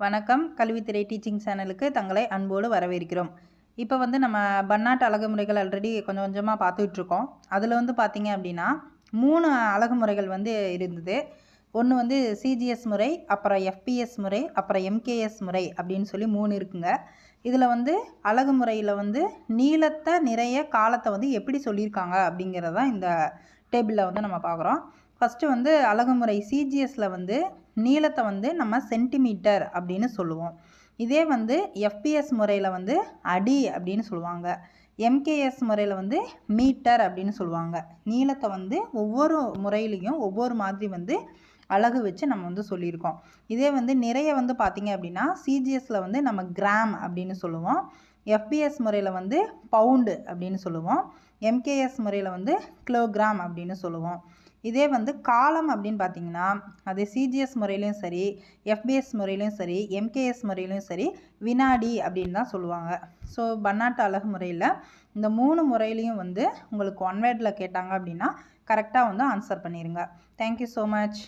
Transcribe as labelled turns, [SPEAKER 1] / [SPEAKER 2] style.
[SPEAKER 1] வணக்கம். கல்வித்துறை டீச்சிங் சேனலுக்கு தங்களை அன்போடு வரவேற்கிறோம். இப்போ வந்து நம்ம பன்னாட்டு அழகு முறைகள் ஆல்ரெடி கொஞ்சம் கொஞ்சமாக பார்த்துட்ருக்கோம் அதில் வந்து பார்த்தீங்க அப்படின்னா மூணு அழகு முறைகள் வந்து இருந்தது. ஒன்று வந்து சிஜிஎஸ் முறை அப்புறம் எஃபிஎஸ் முறை அப்புறம் எம்கேஎஸ் முறை அப்படின்னு சொல்லி மூணு இருக்குங்க. இதில் வந்து அழகு முறையில் வந்து நீளத்தை நிறைய காலத்தை வந்து எப்படி சொல்லியிருக்காங்க அப்படிங்கிறதான் இந்த டேபிளில் வந்து நம்ம பார்க்குறோம். ஃபஸ்ட்டு வந்து அழகுமுறை சிஜிஎஸில் வந்து நீளத்தை வந்து நம்ம சென்டிமீட்டர் அப்படின்னு சொல்லுவோம். இதே வந்து எஃபிஎஸ் முறையில் வந்து அடி அப்படின்னு சொல்லுவாங்க. எம்கேஎஸ் முறையில் வந்து மீட்டர் அப்படின்னு சொல்லுவாங்க. நீளத்தை வந்து ஒவ்வொரு முறையிலையும் ஒவ்வொரு மாதிரி வந்து அழகு வச்சு நம்ம வந்து சொல்லியிருக்கோம். இதே வந்து நிறைய வந்து பார்த்திங்க அப்படின்னா சிஜிஎஸ்ல வந்து நம்ம கிராம் அப்படின்னு சொல்லுவோம். எஃபிஎஸ் முறையில் வந்து பவுண்டு அப்படின்னு சொல்லுவோம். எம்கேஎஸ் முறையில் வந்து கிலோகிராம் அப்படின்னு சொல்லுவோம். இதே வந்து காலம் அப்படின்னு பார்த்தீங்கன்னா அது சிஜிஎஸ் முறையிலையும் சரி எஃபிஎஸ் முறையிலையும் சரி எம்கேஎஸ் முறையிலையும் சரி வினாடி அப்படின்னு தான் சொல்லுவாங்க. ஸோ பன்னாட்டு அழகு முறையில் இந்த மூணு முறையிலையும் வந்து உங்களுக்கு ஒன் வேர்டில் கேட்டாங்க அப்படின்னா கரெக்டாக வந்து ஆன்சர் பண்ணிடுங்க தேங்க்யூ ஸோ மச்